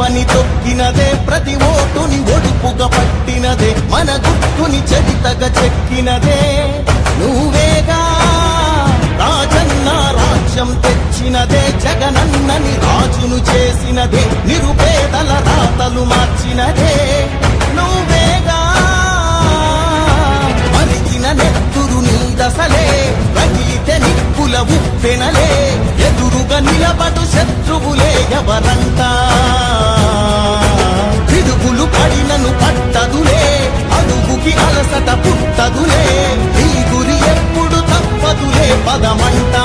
పని తొక్కినదే ప్రతి ఓటుని ఒడుపుగా పట్టినదే మన గుర్తుని చరితగా చెక్కినదే. నువ్వేగా రాజన్న రాజ్యం తెచ్చినదే జగనన్నని రాజును చేసినదే నిరుపేదల రాతలు మార్చినదే. నువ్వేగా మరిచిన నెత్తురు నీ దశలే రగిలితే నిప్పుల ఉప్పెనలే. ఎదురుగా నిలబడు శత్రువులే ఎవరంటా? పిడుగులు పడినను పట్టదులే అడుగుకి అలసట పుట్టదులే. నీ గురి ఎప్పుడు తప్పదులే పదమంటా?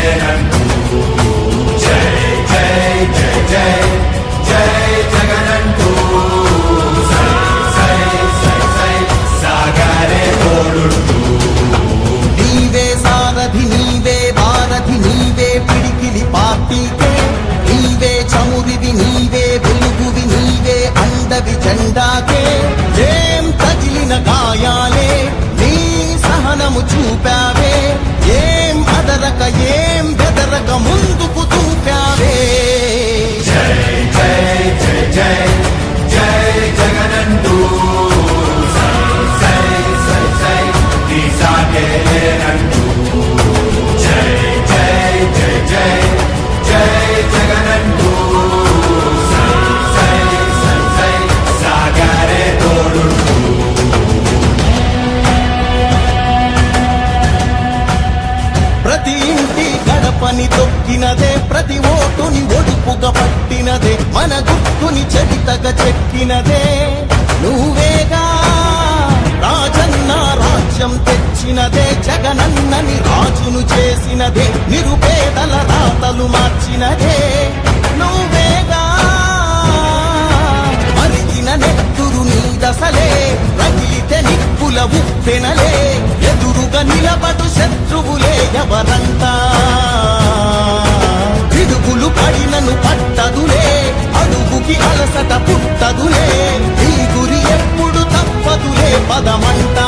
రాజును చేసినదే నిరుపేదల రాతలు మార్చినదే. నువ్వేగా మరిగిన నెత్తురు నీ దశలే రగిలితే నిప్పుల ఉప్పెనలే. ఎదురుగా నిలబడు శత్రువులే ఎవరంతా? పిడుగులు పడినను పట్టదులే అడుగుకి అలసట పుట్టదులే. ఈ గురి ఎప్పుడు తప్పదులే పదమంటా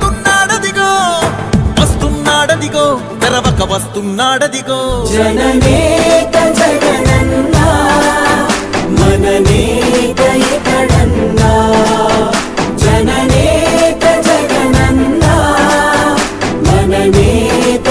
వస్తున్నాడదిగో తెరవక వస్తున్నాడదిగో. జననేక జగనన్నా మననేక ఇతడన్నా జననేక జగనన్నా మననేక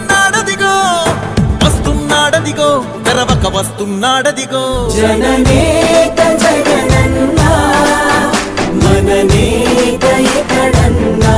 వస్తున్నాడదిగో తెరవక వస్తున్నాడదిగో. జననేక జగనన్నా మననేక ఇతడన్నా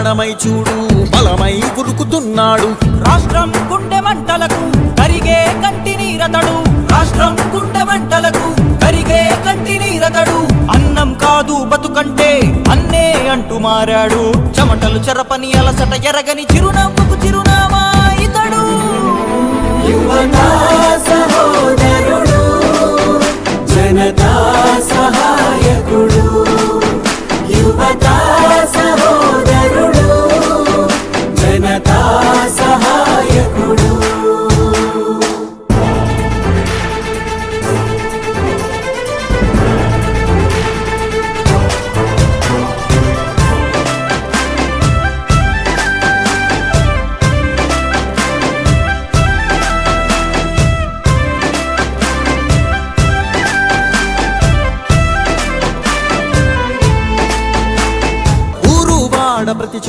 ప్రాణమై చూడు బలమై ఉరుకుతున్నాడు. రాష్ట్రం గుండె మంటలకు కరిగే కంటి నీరతడు రాష్ట్రం గుండె మంటలకు కరిగే కంటి నీరతడు అన్నం కాదు బతుకంటే అన్నే అంటూ మారాడు. చెమటలు చెరపని అలసట ఎరగని చిరునవ్వుకు చిరునామా ఇతడు. యువతా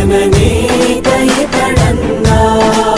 మననేత ఇతడన్నా జననేత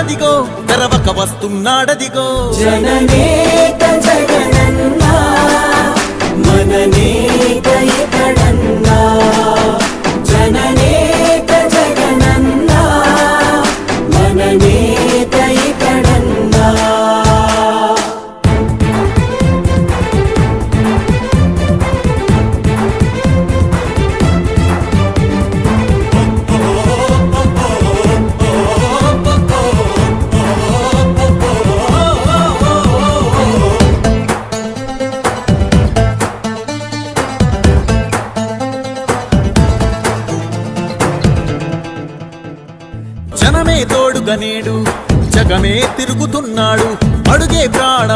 వస్తున్నాడదిగో తెరవక వస్తున్నాడదిగో జననేత జగనన్నా మననేత ఇతడన్నా జననేత జగనన్నా మననేత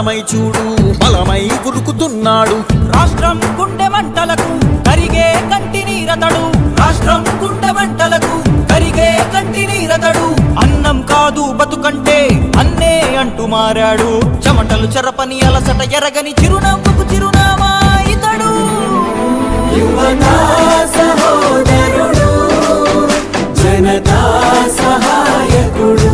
ప్రాణమై చూడు బలమై ఉరుకుతున్నాడు రాష్ట్రం గుండె మంటలకు కరిగే కంటి నీరతడు. రాష్ట్రం గుండె మంటలకు కరిగే కంటి నీరతడు. అన్నం కాదు బతుకంటే అన్నే అంటూ మారాడు. చెమటలు చెరపని అలసట ఎరగని చిరునవ్వుకు చిరునామా ఇతడు. యువతా సహోదరుడు జనతా సహాయకుడు.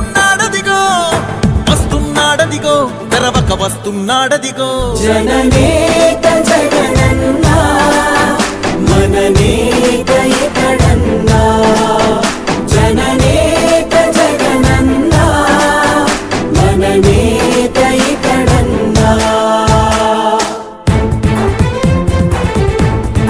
వస్తున్నాడదిగో గరవక వస్తున్నాడదిగో. జననేత జగనన్నా మననేత ఎక్కడన్నా జననేత జగనన్నా మననేత